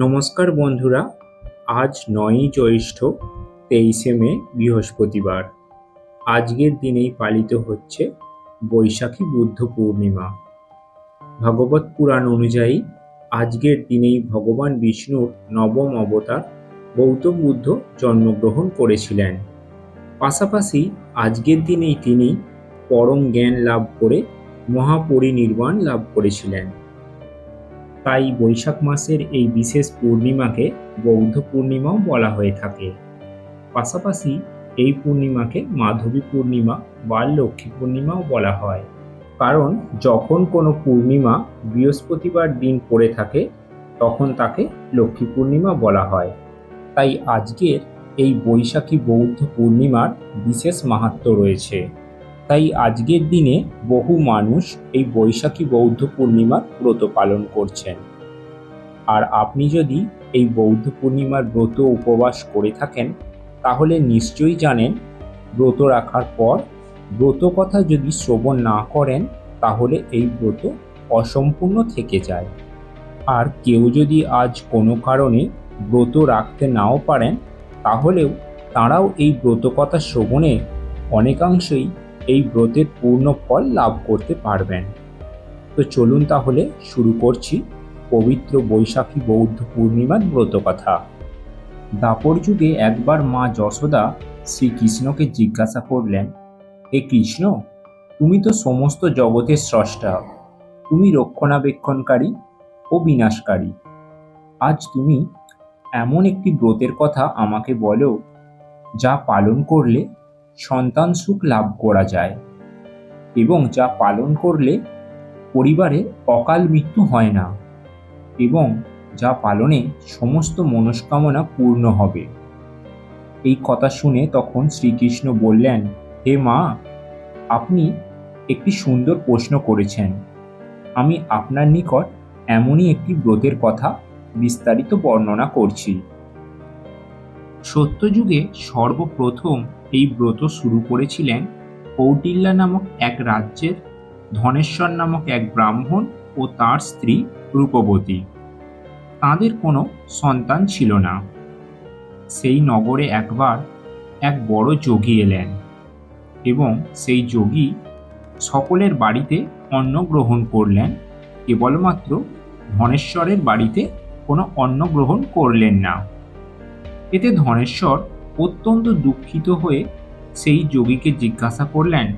নমস্কার বন্ধুরা, আজ নয়ই জ্যৈষ্ঠ, তেইশে মে, বৃহস্পতিবার। আজকের দিনেই পালিত হচ্ছে বৈশাখী বুদ্ধ পূর্ণিমা। ভগবত পুরাণ অনুযায়ী আজকের দিনেই ভগবান বিষ্ণুর নবম অবতার গৌতম বুদ্ধ জন্মগ্রহণ করেছিলেন। পাশাপাশি আজকের দিনেই তিনি পরম জ্ঞান লাভ করে মহাপরিনির্বাণ লাভ করেছিলেন। তাই বৈশাখ মাসের এই বিশেষ পূর্ণিমাকে বৌদ্ধ পূর্ণিমাও বলা হয়ে থাকে। পাশাপাশি এই পূর্ণিমাকে মাধবী পূর্ণিমা বা লক্ষ্মী পূর্ণিমাও বলা হয়। কারণ যখন কোনো পূর্ণিমা বৃহস্পতিবার দিন পড়ে থাকে, তখন তাকে লক্ষ্মী পূর্ণিমা বলা হয়। তাই আজকের এই বৈশাখী বৌদ্ধ পূর্ণিমার বিশেষ মাহাত্ম্য রয়েছে। তাই আজকের দিনে বহু মানুষ এই বৈশাখী বৌদ্ধ পূর্ণিমার ব্রত পালন করছেন। আর আপনি যদি এই বৌদ্ধ পূর্ণিমার ব্রত উপবাস করে থাকেন, তাহলে নিশ্চয়ই জানেন ব্রত রাখার পর ব্রত কথা যদি শ্রবণ না করেন, তাহলে এই ব্রত অসম্পূর্ণ থেকে যায়। আর কেউ যদি আজ কোনো কারণে ব্রত রাখতে নাও পারেন, তাহলেও তাঁরাও এই ব্রত কথা শ্রবণে অনেকাংশেই এই ব্রতের পূর্ণ ফল লাভ করতে পারবেন। তো চলুন তাহলে শুরু করছি পবিত্র বৈশাখী বৌদ্ধ পূর্ণিমার ব্রত কথা দাপর যুগে একবার মা যশোদা শ্রীকৃষ্ণকে জিজ্ঞাসা করলেন, হে কৃষ্ণ, তুমি তো সমস্ত জগতের স্রষ্টা। তুমি রক্ষণাবেক্ষণকারী ও বিনাশকারী। আজ তুমি এমন একটি ব্রতের কথা আমাকে বলো, যা পালন করলে সন্তান সুখ লাভ করা যায় এবং যা পালন করলে পরিবারে অকাল মৃত্যু হয় না এবং যা পালনে সমস্ত মনস্কামনা পূর্ণ হবে। এই কথা শুনে তখন শ্রীকৃষ্ণ বললেন, হে মা, আপনি একটি সুন্দর প্রশ্ন করেছেন। আমি আপনার নিকট এমনই একটি ব্রতের কথা বিস্তারিত বর্ণনা করছি। সত্যযুগে সর্বপ্রথম এই ব্রত শুরু করেছিলেন কৌটিল্যা নামক এক রাজ্যের, ধনেশ্বর নামক এক ব্রাহ্মণ ও তার স্ত্রী রূপবতী। তাদের কোনো সন্তান ছিল না। সেই নগরে একবার এক বড় যোগী এলেন এবং সেই যোগী সকলের বাড়িতে অন্ন গ্রহণ করলেন, কেবলমাত্র ধনেশ্বরের বাড়িতে কোনো অন্ন গ্রহণ করলেন না। এতে ধনেশ্বর অত্যন্ত দুঃখিত হয়ে সেই যোগীকে জিজ্ঞাসা করলেন,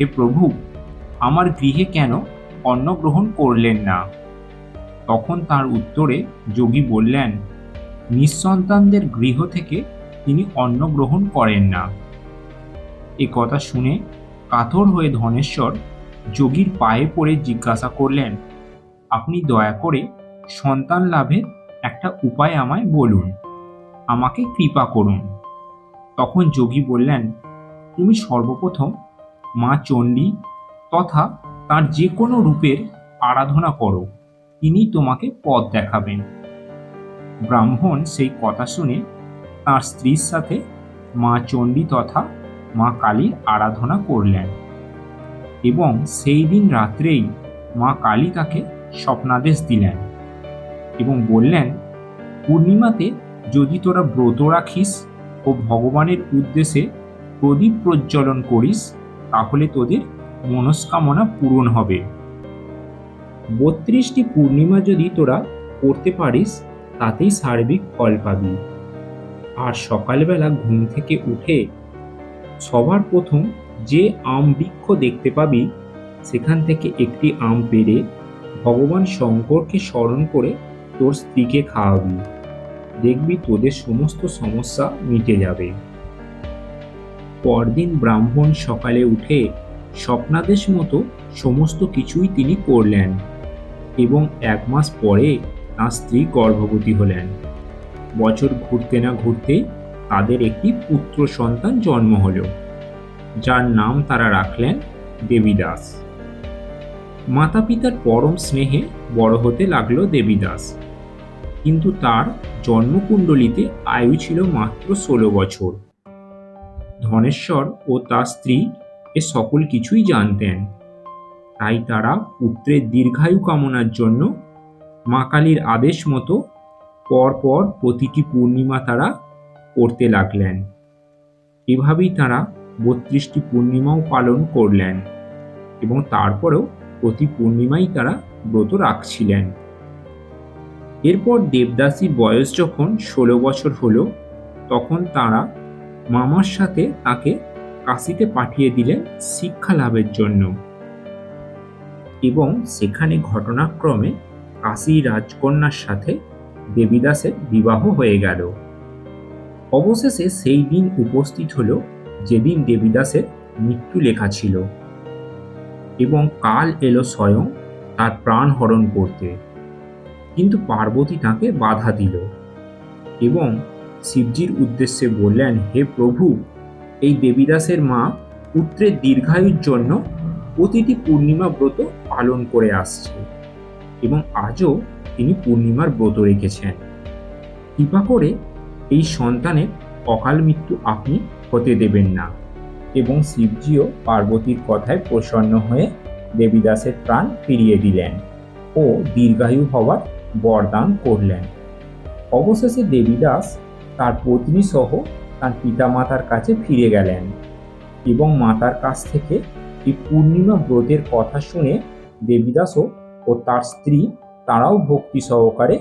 হে প্রভু, আমার গৃহে কেন অন্ন গ্রহণ করলেন না? তখন তার উত্তরে যোগী বললেন, নিঃসন্তানদের গৃহ থেকে তিনি অন্ন গ্রহণ করেন না। এ কথা শুনে কাতর হয়ে ধনেশ্বর যোগীর পায়ে পড়ে জিজ্ঞাসা করলেন, আপনি দয়া করে সন্তান লাভের একটা উপায় আমায় বলুন। আমাকে কৃপা করুন। তখন যোগী বললেন, তুমি সর্বপ্রথম মা চণ্ডী তথা তার যে কোনো রূপের আরাধনা করো। তিনি তোমাকে পথ দেখাবেন। ব্রাহ্মণ সেই কথা শুনে তার স্ত্রীর সাথে মা চণ্ডী তথা মা কালীর আরাধনা করলেন এবং সেই দিন রাত্রেই মা কালী তাকে স্বপ্নাদেশ দিলেন এবং বললেন, পূর্ণিমাতে যদি তোরা ব্রত রাখিস ও ভগবানের উদ্দেশ্যে প্রদীপ প্রজ্বলন করিস, তাহলে তোদের মনস্কামনা পূরণ হবে। বত্রিশটি পূর্ণিমা যদি তোরা করতে পারিস, তাতেই সার্বিক ফল পাবি। আর সকালবেলা ঘুম থেকে উঠে সবার প্রথম যে আম বৃক্ষ দেখতে পাবি, সেখান থেকে একটি আম পেড়ে ভগবান শঙ্করকে স্মরণ করে তোর স্ত্রীকে খাওয়াবি। দেখবি তোদের সমস্ত সমস্যা মিটে যাবে। পরদিন ব্রাহ্মণ সকালে উঠে স্বপ্নাদেশ মতো সমস্ত কিছুই তিনি করলেন এবং এক মাস পরে তাঁর স্ত্রী গর্ভবতী হলেন। বছর ঘুরতে না ঘুরতে তাদের একটি পুত্র সন্তান জন্ম হল, যার নাম তারা রাখলেন দেবীদাস। মাতা পিতার পরম স্নেহে বড় হতে লাগল দেবীদাস। কিন্তু তার জন্মকুণ্ডলিতে আয়ু ছিল মাত্র ষোলো বছর। ধনেশ্বর ও তার স্ত্রী এ সকল কিছুই জানতেন। তাই তারা পুত্রের দীর্ঘায়ু কামনার জন্য মা কালীর আদেশ মতো পরপর প্রতিটি পূর্ণিমা তারা করতে লাগলেন। এভাবেই তারা বত্রিশটি পূর্ণিমাও পালন করলেন এবং তারপরেও প্রতি পূর্ণিমাই তারা ব্রত রাখছিলেন। এরপর দেবদাসীর বয়স যখন ষোলো বছর হলো, তখন তারা মামার সাথে তাকে কাশিতে পাঠিয়ে দিলেন শিক্ষা লাভের জন্য। এবং সেখানে ঘটনাক্রমে কাশী রাজকন্যার সাথে দেবীদাসের বিবাহ হয়ে গেল। অবশেষে সেই দিন উপস্থিত হলো যেদিন দেবীদাসের মৃত্যু লেখা ছিল। এবং কাল এলো স্বয়ং তার প্রাণ হরণ করতে। কিন্তু পার্বতী তাকে বাধা দিল এবং শিবজির উদ্দেশ্যে বললেন, হে প্রভু, এই দেবীদাসের মা পুত্রের দীর্ঘায়ুর জন্য প্রতিটি পূর্ণিমা ব্রত পালন করে আসছে এবং আজও তিনি পূর্ণিমার ব্রত রেখেছেন। কৃপা করে এই সন্তানের অকাল মৃত্যু আপনি হতে দেবেন না। এবং শিবজিও পার্বতীর কথায় প্রসন্ন হয়ে দেবীদাসের প্রাণ ফিরিয়ে দিলেন ও দীর্ঘায়ু হওয়ার বরদান করলেন। অবশেষে দেবীদাস তার পত্নী সহ তার পিতামাতার কাছে ফিরে গেলেন এবং মাতার কাছ থেকে এই পূর্ণিমা ব্রতের কথা শুনে দেবীদাসও ও তার স্ত্রী তারাও ভক্তি সহকারে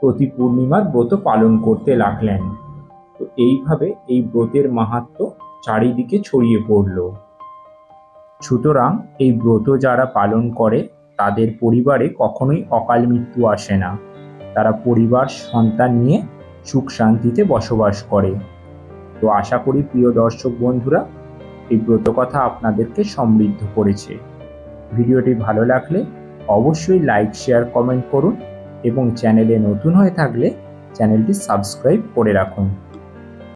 প্রতি পূর্ণিমার ব্রত পালন করতে লাগলেন। তো এইভাবে এই ব্রতের মাহাত্ম চারিদিকে ছড়িয়ে পড়ল। সুতরাং এই ব্রত যারা পালন করে তাদের পরিবারে কখনোই অকাল মৃত্যু আসে না। তারা পরিবার, সন্তান নিয়ে সুখ শান্তিতে বসবাস করে। তো আশা করি প্রিয় দর্শক বন্ধুরা, এই ব্রত কথা আপনাদেরকে সমৃদ্ধ করেছে। ভিডিওটি ভালো লাগলে অবশ্যই লাইক, শেয়ার, কমেন্ট করুন এবং চ্যানেলে নতুন হয়ে থাকলে চ্যানেলটি সাবস্ক্রাইব করে রাখুন।